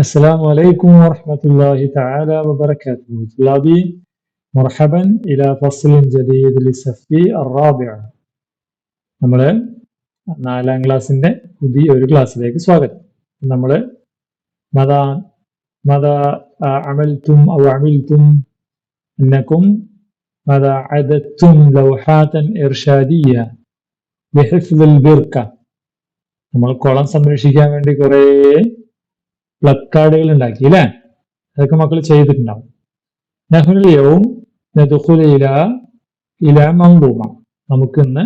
السلام عليكم ورحمة الله تعالى وبركاته طلابي مرحبا إلى فصل جديد للصف الرابع നമ്മൾ നാലാം ക്ലാസ്സിന്റെ പുതിയ ഒരു ക്ലാസ്സിലേക്ക് സ്വാഗതം നമ്മൾ മത മത അമൽത്തും ഔ അമിൽത്തും അന്നക്കും മത അദത്തും ലൗഹാത്തൻ ഇർഷാദിയ ബിഹിഫ്ദുൽ ബിർക്ക നമ്മൾ കുളം സംരക്ഷിക്കാൻ വേണ്ടി കുറേ പ്ലക്കാർഡുകൾ ഉണ്ടാക്കി അല്ലേ? അതൊക്കെ മക്കൾ ചെയ്തിട്ടുണ്ടാവും. നഹുലിയവും ഇല ഇല മങ്കൂമ നമുക്കിന്ന്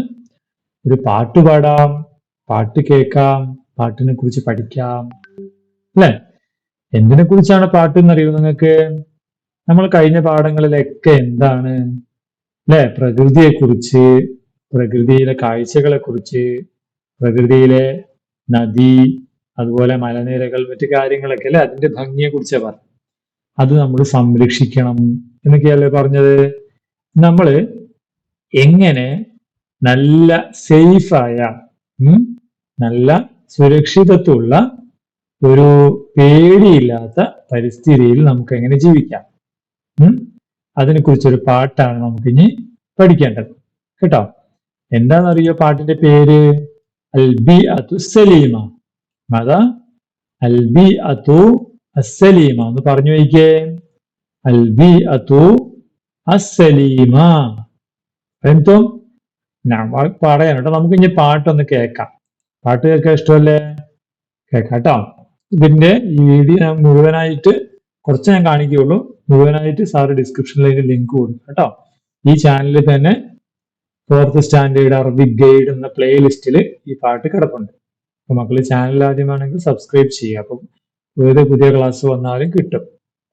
ഒരു പാട്ട് പാടാം പാട്ട് കേൾക്കാം പാട്ടിനെ കുറിച്ച് പഠിക്കാം അല്ലെ? എന്തിനെ കുറിച്ചാണ് പാട്ട് എന്നറിയോ നിങ്ങൾക്ക്? നമ്മൾ കഴിഞ്ഞ പാഠങ്ങളിലൊക്കെ എന്താണ് അല്ലെ? പ്രകൃതിയെ കുറിച്ച് പ്രകൃതിയിലെ കാഴ്ചകളെ കുറിച്ച് പ്രകൃതിയിലെ നദി അതുപോലെ മലനിരകൾ മറ്റു കാര്യങ്ങളൊക്കെ അല്ലെ? അതിന്റെ ഭംഗിയെ കുറിച്ച് പറഞ്ഞു അത് നമ്മൾ സംരക്ഷിക്കണം എന്നൊക്കെയല്ലേ പറഞ്ഞത്? നമ്മൾ എങ്ങനെ നല്ല സേഫായ നല്ല സുരക്ഷിതത്വമുള്ള ഒരു പേടിയില്ലാത്ത പരിസ്ഥിതിയിൽ നമുക്ക് എങ്ങനെ ജീവിക്കാം അതിനെക്കുറിച്ചൊരു പാട്ടാണ് നമുക്കിനി പഠിക്കേണ്ടത്. കേട്ടോ? എന്താണെന്നറിയോ പാട്ടിന്റെ പേര്? അൽ ബി അതു സലീമ. മത? അൽബി അതു അസലീമ ഒന്ന് പറഞ്ഞു വയ്ക്കേ അൽബി അതു അസലീമ എന്തോ ഞാൻ പറയാൻ കേട്ടോ. നമുക്ക് ഇനി പാട്ടൊന്ന് കേൾക്കാം. പാട്ട് കേൾക്കാൻ ഇഷ്ടമല്ലേ? കേൾക്കാം കേട്ടോ. ഇതിന്റെ ഈ വീഡിയോ മുഴുവനായിട്ട് കുറച്ച് ഞാൻ കാണിക്കുകയുള്ളൂ. മുഴുവനായിട്ട് സാറ് ഡിസ്ക്രിപ്ഷനിൽ അതിന്റെ ലിങ്ക് കൊടുക്കും കേട്ടോ. ഈ ചാനലിൽ തന്നെ ഫോർത്ത് സ്റ്റാൻഡേർഡ് അറബിക് ഗൈഡ് എന്ന പ്ലേലിസ്റ്റിൽ ഈ പാട്ട് കിടപ്പുണ്ട്. അപ്പൊ മക്കള് ചാനൽ ആദ്യമാണെങ്കിൽ സബ്സ്ക്രൈബ് ചെയ്യുക അപ്പം ഏത് പുതിയ ക്ലാസ് വന്നാലും കിട്ടും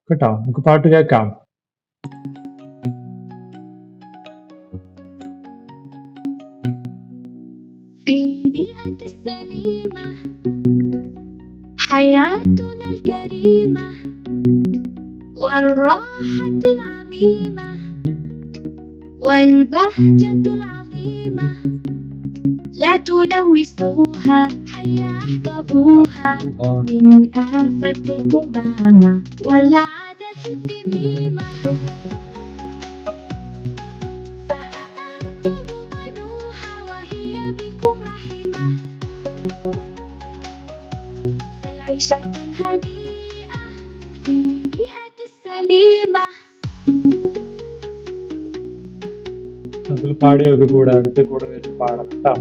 കേട്ടോ നമുക്ക് പാട്ട് കേൾക്കാം في بيئة السليمة حياتنا الكريمة والراحة العميمة والبهجة العظيمة لا تلوثوها حيا احفظوها من آفة القمامة والعادة الذميمة فأنتم بنوها وهي بكم رحمة. العيشة الهنيئة في بيئة السليمة. അതിൽ പാടിയൊക്കെ കൂടെ അടുത്ത് കൂടെ വെച്ച് പാടാം കേട്ടോ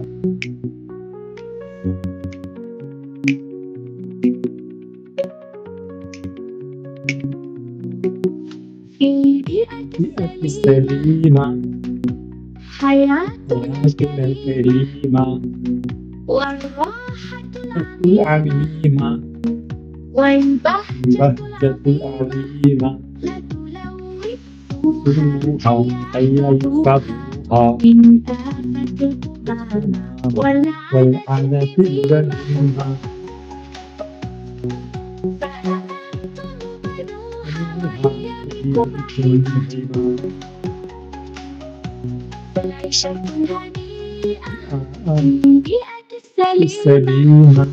في بيئة السليمة السليمة حياتنا حياتنا الكريمة والراحة العميمة والبهجة البهجة العظيمة لا تلوثوها روحا حيا يحفظها من آفة القرآن والعنة والعنة العيشة هنيئة بيئة السليمة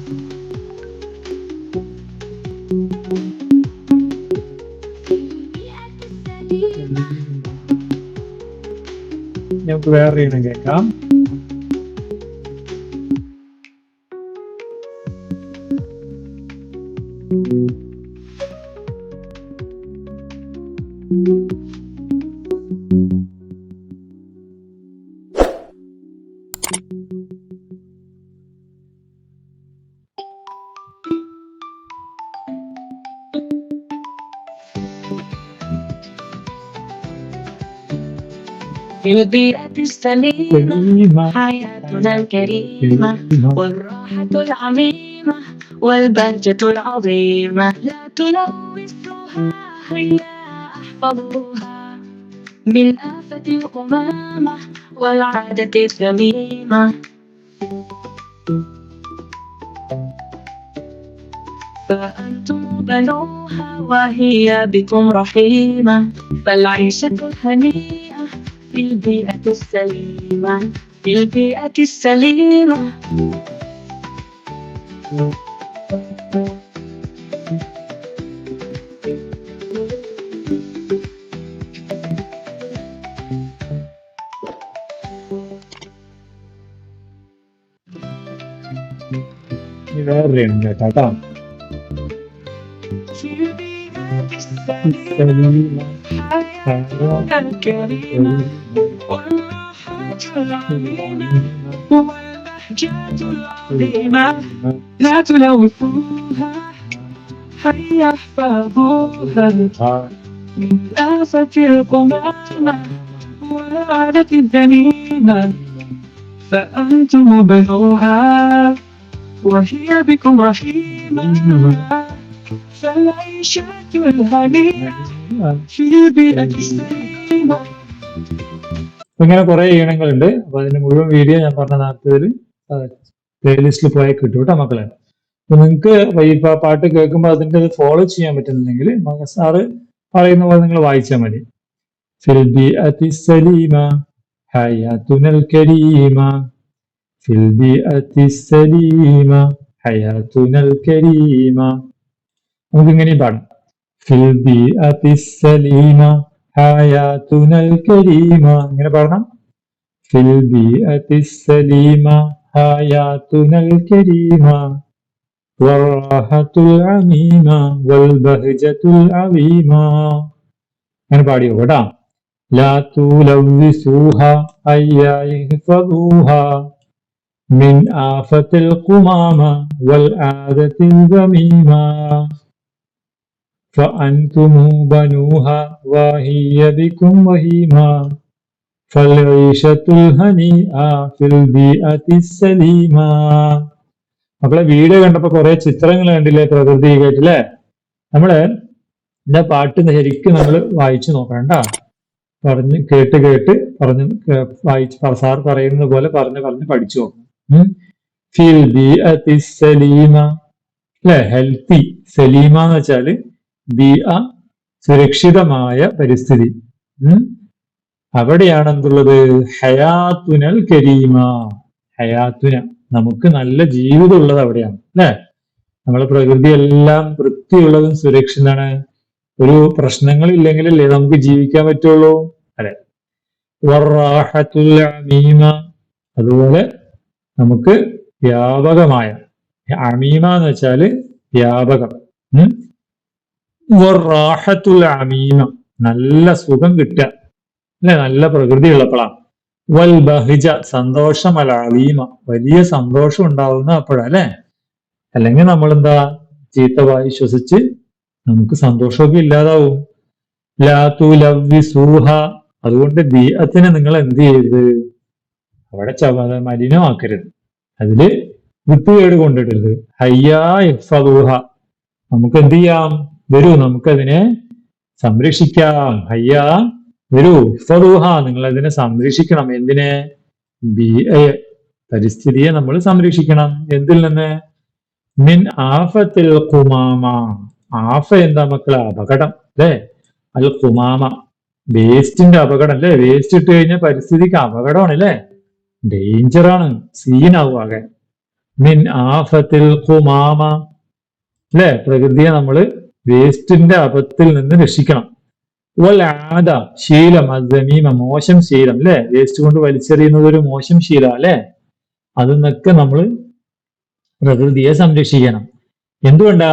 നമുക്ക് വേറെ ഇനം കേൾക്കാം. في البيئة السليمة. سليمة حياتنا الكريمة والراحة العميمة والبهجة العظيمة. لا تلوثوها هيا أحفظوها. من آفة القمامة والعادة الذميمة فأنتم بنوها وهي بكم رحيمة. فالعيشة الهنيئة البيئة السليمة البيئة السليمة in realtà. Ci vive والراحة العظيمة والبهجة العظيمة لا تلوثوها هيا احفظوها من آفة القمامة والعادة الذميمة فأنتم بنوها وهي بكم رحيمة فالعيشة الهنيئة ഇങ്ങനെ കുറെ ഈണങ്ങളുണ്ട് അപ്പൊ അതിന്റെ മുഴുവൻ വീഡിയോ ഞാൻ പറഞ്ഞ നേരത്തേതിൽ പ്ലേലിസ്റ്റിൽ പോയാൽ കിട്ടും കേട്ടോ മക്കളെ. അപ്പൊ നിങ്ങൾക്ക് ഈ പാട്ട് കേൾക്കുമ്പോൾ അതിന്റെ ഫോളോ ചെയ്യാൻ പറ്റുന്നില്ലെങ്കിൽ സാറ് പറയുന്ന പോലെ നിങ്ങൾ വായിച്ചാൽ മതി. ഫിൽബി അതി ഹയാതുനൽ കരീമ ഹയാതുനൽ കരീമ പാടാം. ഫിൽ ബിഅതി സലീമ ഹയാതുനൽ കരീമ ഇങ്ങനെ പാടണം. ഫിൽ ബിഅതി സലീമ ഹയാതുനൽ കരീമ വറഹത്തുൽ അമീമ വൽ ബഹജത്തുൽ അവീമ അങ്ങനെ പാടിയോ കേട്ടോ. ലാ തുലവ്വിസൂഹ അയ്യായിഹ്ഫദൂഹ മിൻ ആഫത്തിൽ ഖുമാമ വൽ ആദത്തിൽ ഗമീമ فأنتم بنوها وهي بكم وهيما فالعيشة الهنيئة في البيئة السليمة മക്കളെ വീഡിയോ കണ്ടപ്പോ കുറെ ചിത്രങ്ങൾ കണ്ടില്ലേ പ്രകൃതി കേട്ടില്ലേ നമ്മള് ഇതിന്റെ പാട്ട് ശരിക്കും നമ്മൾ വായിച്ചു നോക്കണം ട്ടാ. പറഞ്ഞ് കേട്ട് കേട്ട് പറഞ്ഞ് കേ- വായിച്ച് സാർ പറയുന്നത് പോലെ പറഞ്ഞ് പറഞ്ഞ് പഠിച്ചു നോക്കണം ഫിൽ ബിഅത്തി സലീമ അല്ലെ ഹെൽത്തി സലീമ എന്ന് വെച്ചാല് ബിഅ സുരക്ഷിതമായ പരിസ്ഥിതി. അവിടെയാണ് എന്തുള്ളത് ഹയാത്തുനൽ കരീമ. ഹയാത്തുന. നമുക്ക് നല്ല ജീവിതം ഉള്ളത് അവിടെയാണ്. അല്ലെ? നമ്മളെ പ്രകൃതി എല്ലാം വൃത്തിയുള്ളതും സുരക്ഷിതാണ് ഒരു പ്രശ്നങ്ങളില്ലെങ്കിലല്ലേ നമുക്ക് ജീവിക്കാൻ പറ്റുള്ളൂ? അല്ലെ അതുപോലെ നമുക്ക് വ്യാപകമായ. അമീമ എന്ന് വെച്ചാൽ വ്യാപകം. അമീമ. നല്ല സുഖം കിട്ടുക. അല്ലെ? നല്ല പ്രകൃതി ഉള്ളപ്പോഴാണ്. വൽ ബഹിജ സന്തോഷം അല അലീമ. വലിയ സന്തോഷം ഉണ്ടാവുന്ന അപ്പോഴല്ലേ അല്ലെങ്കിൽ നമ്മൾ എന്താ ചീത്ത വായി ശ്വസിച്ച് നമുക്ക് സന്തോഷമൊക്കെ ഇല്ലാതാവും. ലാത്തു ലവ്വി സൂഹ അതുകൊണ്ട് ബീഅത്തിനെ നിങ്ങൾ എന്ത് ചെയ്യരുത്? അവിടെ ചവ മലിനമാക്കരുത്. അതിൽ വിട്ടുകേട് കൊണ്ടിടരുത്. ഹയ്യാ ഇഫ്ഫദൂഹ നമുക്ക് എന്ത് ചെയ്യാം? വരൂ നമുക്കതിനെ സംരക്ഷിക്കാം. ഹയ്യാ വരൂ ഫറൂഹ നിങ്ങൾ അതിനെ സംരക്ഷിക്കണം. എന്തിനെ? ബി പരിസ്ഥിതിയെ നമ്മൾ സംരക്ഷിക്കണം. എന്തിൽ നിന്ന്? മിൻ ആഫത്തിൽ കുമാമ ആഫ എന്താ മക്കളെ? അപകടം അല്ലേ? അൽ കുമാമ വേസ്റ്റിന്റെ അപകടം അല്ലേ? വേസ്റ്റ് ഇട്ട് കഴിഞ്ഞാൽ പരിസ്ഥിതിക്ക് അപകടമാണ് അല്ലേ? ഡേഞ്ചറാണ് സീനാവും ആകെ. മിൻ ആഫത്തിൽ കുമാമ അല്ലേ? പ്രകൃതിയെ നമ്മൾ വേസ്റ്റിന്റെ അപത്തിൽ നിന്ന് രക്ഷിക്കണം. വൽ ആദ ശീലം അസമീമ മോശം ശീലം അല്ലെ? വേസ്റ്റ് കൊണ്ട് വലിച്ചെറിയുന്നത് ഒരു മോശം ശീലം അല്ലെ? അതിൽ നിന്നൊക്കെ നമ്മൾ പ്രകൃതിയെ സംരക്ഷിക്കണം. എന്തുകൊണ്ടാ?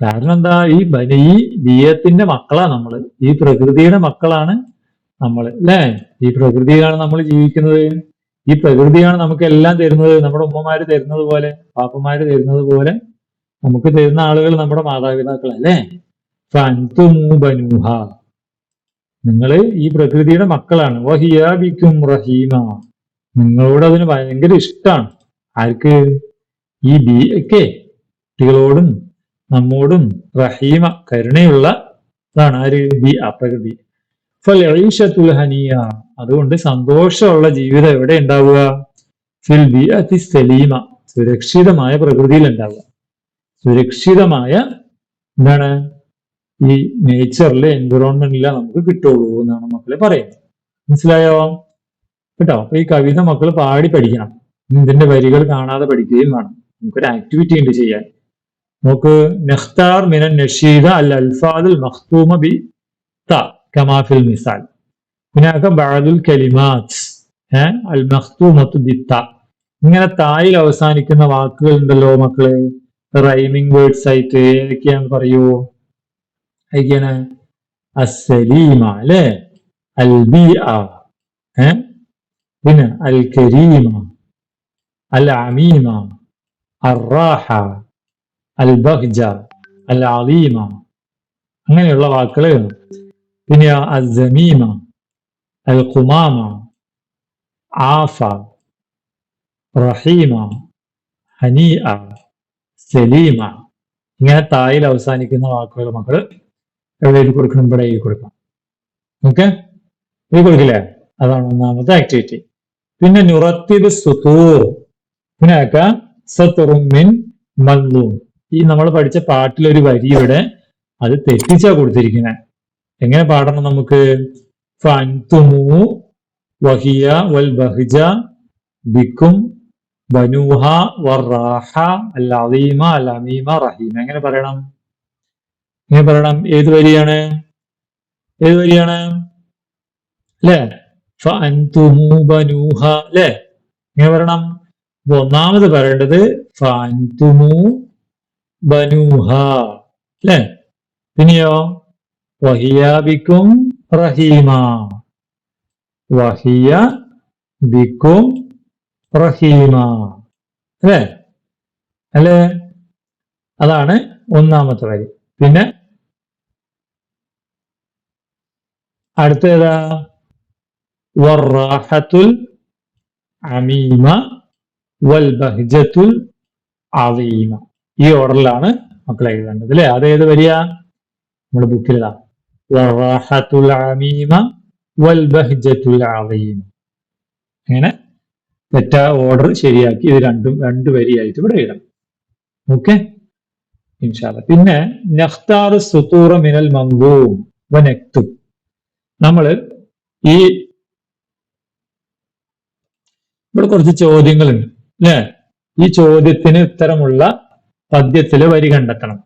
കാരണം എന്താ? ഈ ഈ ബിയത്തിന്റെ മക്കളാ നമ്മൾ. ഈ പ്രകൃതിയുടെ മക്കളാണ് നമ്മൾ അല്ലേ? ഈ പ്രകൃതിയിലാണ് നമ്മൾ ജീവിക്കുന്നത്. ഈ പ്രകൃതിയാണ് നമുക്ക് എല്ലാം തരുന്നത്. നമ്മുടെ ഉമ്മമാര് തരുന്നത് പോലെ പാപ്പന്മാര് തരുന്നത് പോലെ. നമുക്ക് തരുന്ന ആളുകൾ നമ്മുടെ മാതാപിതാക്കളല്ലേ? ഫൻതും ബനൂഹ നിങ്ങൾ ഈ പ്രകൃതിയുടെ മക്കളാണ്. വഹിയാബിക്കും റഹീമ. നിങ്ങളോട് അതിന് ഭയങ്കര ഇഷ്ടമാണ് ആർക്ക്? ഈ ബി ഒക്കെ കുട്ടികളോടും നമ്മോടും റഹീമ കരുണയുള്ള ഇതാണ്. ആര്? ബി അപ്രകൃതി. ഹനിയ. അതുകൊണ്ട് സന്തോഷമുള്ള ജീവിതം എവിടെ ഉണ്ടാവുക? ഫിൽ ബി അതി സലീമ. സുരക്ഷിതമായ പ്രകൃതിയിൽ ഉണ്ടാവുക സുരക്ഷിതമായ എന്താണ്? ഈ നേച്ചറിലെ എൻവിറോൺമെന്റിലെ നമുക്ക് കിട്ടുള്ളൂ എന്നാണ് മക്കളെ പറയുന്നത്. മനസ്സിലായോ? കേട്ടോ? അപ്പൊ ഈ കവിത മക്കൾ പാടി പഠിക്കണം. ഇതിന്റെ വരികൾ കാണാതെ പഠിക്കുകയും വേണം. നമുക്കൊരു ആക്ടിവിറ്റി ഉണ്ട് ചെയ്യാൻ. നമുക്ക് നെഹ്താർ മിനൻ നഷീദ അൽ അൽഫാദുൽ മഹ്തൂമ ബി ത കമാഫിൽ മിസാൽ. പിന്നാക്ക ബാദുൽ കലിമാസ് കലിമാത്ത് അൽ മഹ്തൂമത്ത് ബി ത. ഇങ്ങനെ തായിൽ അവസാനിക്കുന്ന വാക്കുകൾ ഉണ്ടല്ലോ മക്കളെ. റൈമിംഗ് വേർഡ്സ് ആയിട്ട് ഏതൊക്കെയാന്ന് പറയൂ. ഏതൊക്കെയാണ് അസലീമ അല്ലെ? അൽബിഅ. ഏ? പിന്നെ അൽ കരീമ അൽ അമീമ അറാഹ അൽ ബഹ്ജ അൽ അലീമ അങ്ങനെയുള്ള വാക്കുകൾ പിന്നെ അസമീമ അൽ ഖുമാമ ആഫ റഹീമ ഹനീഅ. സലീമ ഇങ്ങനെ തായിൽ അവസാനിക്കുന്ന വാക്കുകൾ മക്കൾ എവിടെ കൊടുക്കണം? ഇവിടെ എഴുതി കൊടുക്കണം. ഓക്കെ? എഴുതി കൊടുക്കില്ലേ? അതാണ് ഒന്നാമത്തെ ആക്ടിവിറ്റി പിന്നെ നുറത്തിബ് സുതൂർ. പിന്നെ സത്തുറുമിൻ സത്തുറും മല്ലൂം. ഈ നമ്മൾ പഠിച്ച പാട്ടിലൊരു വരി ഇവിടെ അത് തെറ്റിച്ചാ കൊടുത്തിരിക്കുന്നത് എങ്ങനെ പാടണം നമുക്ക്? ഫൻതുമു വഹിയ വൽ ബഹ്ജ ബിക്കും ബനൂഹ വറാഹ അൽ അലീമ അമീമ റഹീമ. എങ്ങനെ പറയണം? എങ്ങനെ പറയണം? ഏത് വരിയാണ്? ഏത് വരിയാണ്? അല്ലേ? ബനൂഹ അല്ലേ? എങ്ങനെ പറയണം? അപ്പൊ ഒന്നാമത് പറയേണ്ടത് ഫഅൻതുമു ബനൂഹ അല്ലേ? പിന്നെയോ? വഹിയാബിക്കും റഹീമ. വഹിയ ബിക്കും റഹീമ. അല്ലേ? അല്ലേ? അതാണ് ഒന്നാമത്തെ വരി. പിന്നെ അടുത്തേതാ. വറാഹത്തുൽ അമീമ വൽ ബഹ്ജത്തുൽ അവീമ ഈ ഓർഡറിലാണ് മക്കൾ എഴുതേണ്ടത് അല്ലേ? അതേത് വരിക നമ്മുടെ ബുക്കിലാ വറാഹത്തുൽ അമീമ വൽ ബഹ്ജത്തുൽ അവീമ അങ്ങനെ തെറ്റാ ഓർഡർ ശരിയാക്കി ഇത് രണ്ടും രണ്ട് വരിയായിട്ട് ഇവിടെ ഇടാം. ഓക്കെ ഇൻഷാല്ല പിന്നെ നഖ്താർ സുത്തൂറ മിനൽ മംഗൂം വനക്തു. നമ്മൾ ഈ ഇവിടെ കുറച്ച് ചോദ്യങ്ങളുണ്ട് അല്ലേ? ഈ ചോദ്യത്തിന് ഉത്തരമുള്ള പദ്യത്തിലെ വരി കണ്ടെത്തണം.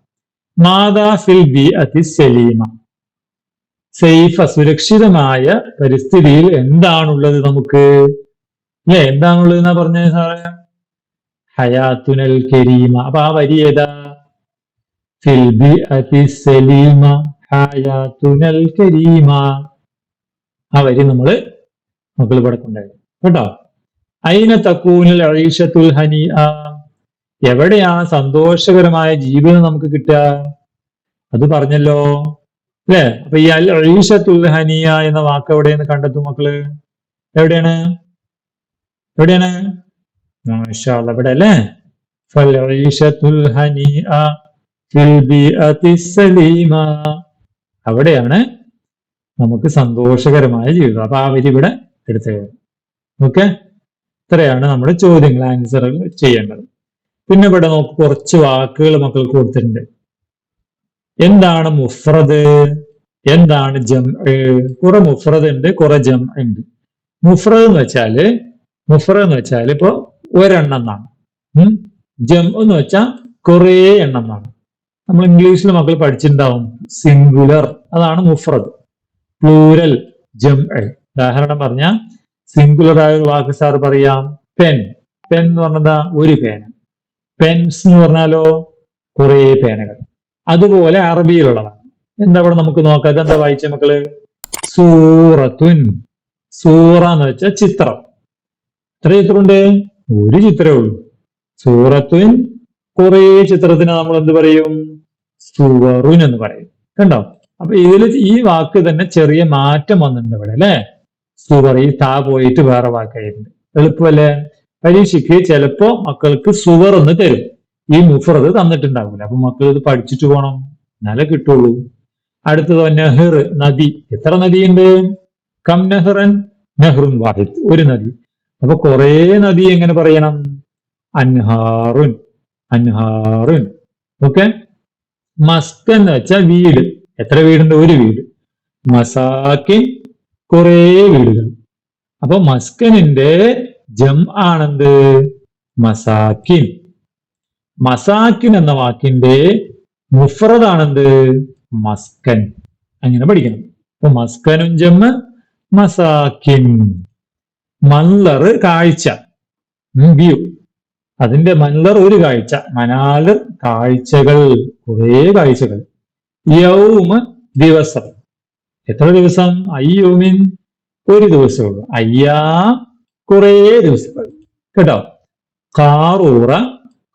മാതാ ഫിൽ ബി അതി സലീമ. സേഫ് സുരക്ഷിതമായ പരിസ്ഥിതിയിൽ എന്താണുള്ളത് നമുക്ക്? അല്ലേ എന്താണുള്ളത് എന്നാ പറഞ്ഞത് സാറേ? ഹയാത്തുനൽ കരീമ. അപ്പൊ ആ വരി ഏതാ? ഫിൽ ബി അതി സലീമ ഹയാത്തുനൽ കരീമ. ആ വരി നമ്മൾ മക്കൾ ഇവിടെ കേട്ടോ? അയിന തക്കൂനിൽ അഴീഷത്തുൽ ഹനി എവിടെയാ സന്തോഷകരമായ ജീവിതം നമുക്ക് കിട്ടുക? അത് പറഞ്ഞല്ലോ. അല്ലേ അപ്പൊ ഈ അൽ അഴീഷത്തുൽ ഹനിയ എന്ന വാക്ക് എവിടെയെന്ന് കണ്ടെത്തും മക്കൾ? എവിടെയാണ്? എവിടെയാണ്? അവിടെയാണ് നമുക്ക് സന്തോഷകരമായ ജീവിതം. അപ്പൊ ആ വരി ഇവിടെ എടുത്ത് ഓക്കെ? ഇത്രയാണ് നമ്മുടെ ചോദ്യങ്ങൾ ആൻസർ ചെയ്യേണ്ടത്. പിന്നെ ഇവിടെ നോക്ക് കുറച്ച് വാക്കുകൾ മക്കൾക്ക് കൊടുത്തിട്ടുണ്ട്. എന്താണ് മുഫ്രദ്? എന്താണ് ജം കുറെ മുഫ്രദ് ഉണ്ട് കുറെ ജം ഉണ്ട്. മുഫ്രദ് എന്ന് വെച്ചാൽ മുഫ്രദ് എന്ന് വെച്ചാൽ ഇപ്പോ ഒരെണ്ണം എന്നാണ് ജം എന്ന് വെച്ചാൽ കുറേ എണ്ണം എന്നാണ് നമ്മൾ ഇംഗ്ലീഷിൽ മക്കൾ പഠിച്ചിട്ടുണ്ടാവും. സിംഗുലർ. അതാണ് മുഫ്രദ് പ്ലൂരൽ ജം ഉദാഹരണം പറഞ്ഞ സിംഗുലർ ആയ ഒരു വാക്ക് സാർ പറയാം. പെൻ. പെൻ എന്ന് പറഞ്ഞതാ ഒരു പേന. പെൻസ് എന്ന് പറഞ്ഞാലോ? കുറേ പേനകൾ. അതുപോലെ അറബിയിലുള്ളതാണ്. എന്താ ഇവിടെ നമുക്ക് നോക്കാം? എന്താ വായിച്ച മക്കൾ? സൂറത്തുൻ. സൂറ എന്ന് വെച്ചാൽ ചിത്രം. എത്ര ചിത്രമുണ്ട്? ഒരു ചിത്രമേ ഉള്ളൂ. സൂറത്തുൻ കുറേ ചിത്രത്തിന് നമ്മൾ എന്ത് പറയും? സുവറുൻ എന്ന് പറയും. കണ്ടോ? അപ്പൊ ഇതിൽ ഈ വാക്ക് തന്നെ ചെറിയ മാറ്റം വന്നിട്ടുണ്ട് ഇവിടെ അല്ലെ? സുവർ ഈ താ പോയിട്ട് വേറെ വാക്കായിരുന്നു എളുപ്പമല്ലേ? പരീക്ഷയ്ക്ക് ചിലപ്പോ മക്കൾക്ക് സുവർ എന്ന് തരും. ഈ മുഫറത് തന്നിട്ടുണ്ടാവില്ല. അപ്പൊ മക്കൾ ഇത് പഠിച്ചിട്ട് പോകണം എന്നാലേ കിട്ടുള്ളൂ. അടുത്തത് നെഹ്ർ നദി. എത്ര നദിയുണ്ട്? കം നെഹ്റൻ നെഹ്റുൻ വാഹിദ്. ഒരു നദി. അപ്പൊ കുറേ നദി എങ്ങനെ പറയണം? അൻഹാറുൻ അൻഹാറുൻ. ഓക്കെ? മസ്ക് എന്ന് വെച്ചാൽ വീട്. എത്ര വീടുണ്ട്? ഒരു വീട്. മസാക്കിൻ കുറേ വീടുകൾ. അപ്പൊ മസ്കനിന്റെ ജം ആണെന്ത്? മസാക്കിൻ. മസാക്കിൻ എന്ന വാക്കിന്റെ മുഫറതാണെന്ത് മസ്കൻ. അങ്ങനെ പഠിക്കണം. അപ്പൊ മസ്കനും ജമ്മ് മസാക്കിൻ. മല്ലറ് കാഴ്ച. വ്യൂ. അതിന്റെ മൺലർ ഒരു കാഴ്ച. മനാലർ കാഴ്ചകൾ. കുറേ കാഴ്ചകൾ. യൗമ ദിവസം. എത്ര ദിവസം? അയ്യോമിൻ ഒരു ദിവസമുള്ളൂ അയ്യാം കുറേ ദിവസങ്ങൾ. കേട്ടോ? കാറൂറ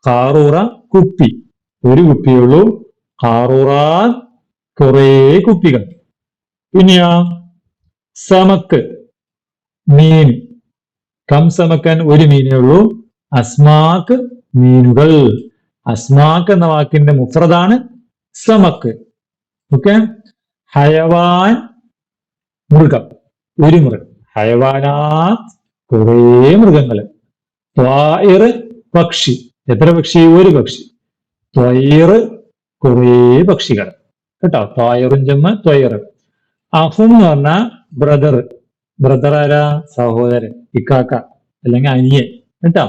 കാറൂറ കുപ്പി. ഒരു കുപ്പിയുള്ളൂ കാറൂറ കുറേ കുപ്പികൾ. പിന്നെയാ? സമക്ക്. മീൻ. കം സമക്കൻ ഒരു മീനേ ഉള്ളൂ. അസ്മാക്ക് മീനുകൾ. അസ്മാക്ക് എന്ന വാക്കിന്റെ മുഫ്രദാണ് സമക്ക് ഓക്കെ? ഹയവാൻ മൃഗം. ഒരു മൃഗം. ഹയവാനാ കുറേ മൃഗങ്ങൾ ത്വായിർ പക്ഷി. എത്ര പക്ഷി? ഒരു പക്ഷി. ത്വയറ് കുറേ പക്ഷികൾ കേട്ടോ? ത്വായറും ജമ്മ ത്വയറ്. അഹും എന്ന് പറഞ്ഞ ബ്രദർ ബ്രദർ സഹോദരൻ. ഇക്കാക്ക. അല്ലെങ്കിൽ അനിയൻ. കേട്ടോ?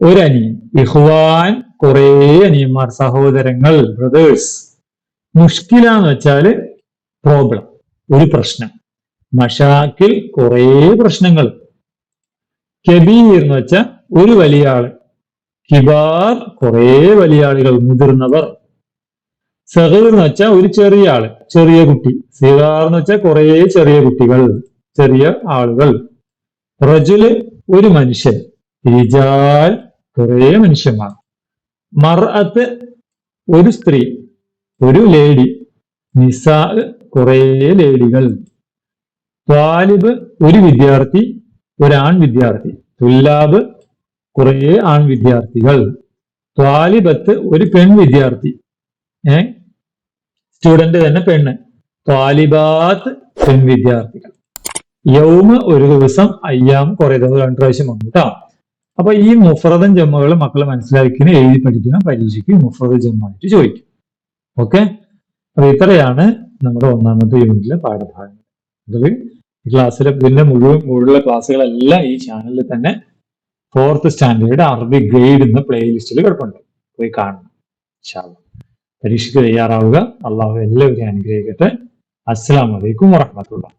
ഒരു അനിയൻ ഇഹ്വാൻ കുറേ അനിയന്മാർ സഹോദരങ്ങൾ ബ്രദേഴ്സ് മുഷ്കില എന്ന് വെച്ചാൽ പ്രോബ്ലം ഒരു പ്രശ്നം. മഷാക്കിൽ കുറേ പ്രശ്നങ്ങൾ. കബീർ എന്ന് വെച്ചാൽ ഒരു വലിയ ആൾ കിബാർ കുറേ വലിയ ആളുകൾ മുതിർന്നവർ. സഹീർ എന്ന് വെച്ചാൽ ഒരു ചെറിയ ആൾ ചെറിയ കുട്ടി. സിഗാർ എന്ന് വെച്ചാൽ കുറേ ചെറിയ കുട്ടികൾ. ചെറിയ ആളുകൾ. റജുൽ ഒരു മനുഷ്യൻ. റിജാൽ കുറേ മനുഷ്യന്മാർ. മർഅത്ത് ഒരു സ്ത്രീ ഒരു ലേഡി നിസാ കുറേ ലേഡികൾ. ത്വാലിബ് ഒരു വിദ്യാർത്ഥി ഒരാൺ വിദ്യാർത്ഥി. തുല്ലാബ് കുറേ ആൺ വിദ്യാർത്ഥികൾ. ത്വാലിബത്ത് ഒരു പെൺ വിദ്യാർത്ഥി. ഏ? സ്റ്റുഡന്റ് തന്നെ പെണ്ണ്. ത്വാലിബാത്ത് പെൺ വിദ്യാർത്ഥികൾ. യൗമ ഒരു ദിവസം അയ്യാം കുറെ ദിവസം രണ്ട് പ്രാവശ്യം വന്നു കേട്ടോ അപ്പൊ ഈ മുഫ്രദൻ ജമ്മുകൾ മക്കൾ മനസ്സിലാക്കിയാൽ എഴുതി പഠിക്കുന്ന പരീക്ഷയ്ക്ക് മുഫ്രദ ജമ്മായിട്ട് ചോദിക്കും. ഓക്കെ? അപ്പൊ ഇത്രയാണ് നമ്മുടെ ഒന്നാമത്തെ യൂണിറ്റിലെ പാഠഭാഗങ്ങൾ. അത് ക്ലാസ്സിലെ ഇതിന്റെ മുഴുവൻ മുഴുവൻ ക്ലാസ്സുകളെല്ലാം ഈ ചാനലിൽ തന്നെ ഫോർത്ത് സ്റ്റാൻഡേർഡ് അറബി ഗ്രേഡ് എന്ന പ്ലേലിസ്റ്റിൽ കിടപ്പുണ്ട്. പോയി കാണണം. പരീക്ഷയ്ക്ക് തയ്യാറാവുക. അള്ളാഹു എല്ലാവരെയും അനുഗ്രഹിക്കട്ടെ. അസ്സലാമു അലൈക്കും വറഹ്മത്തുള്ളാഹി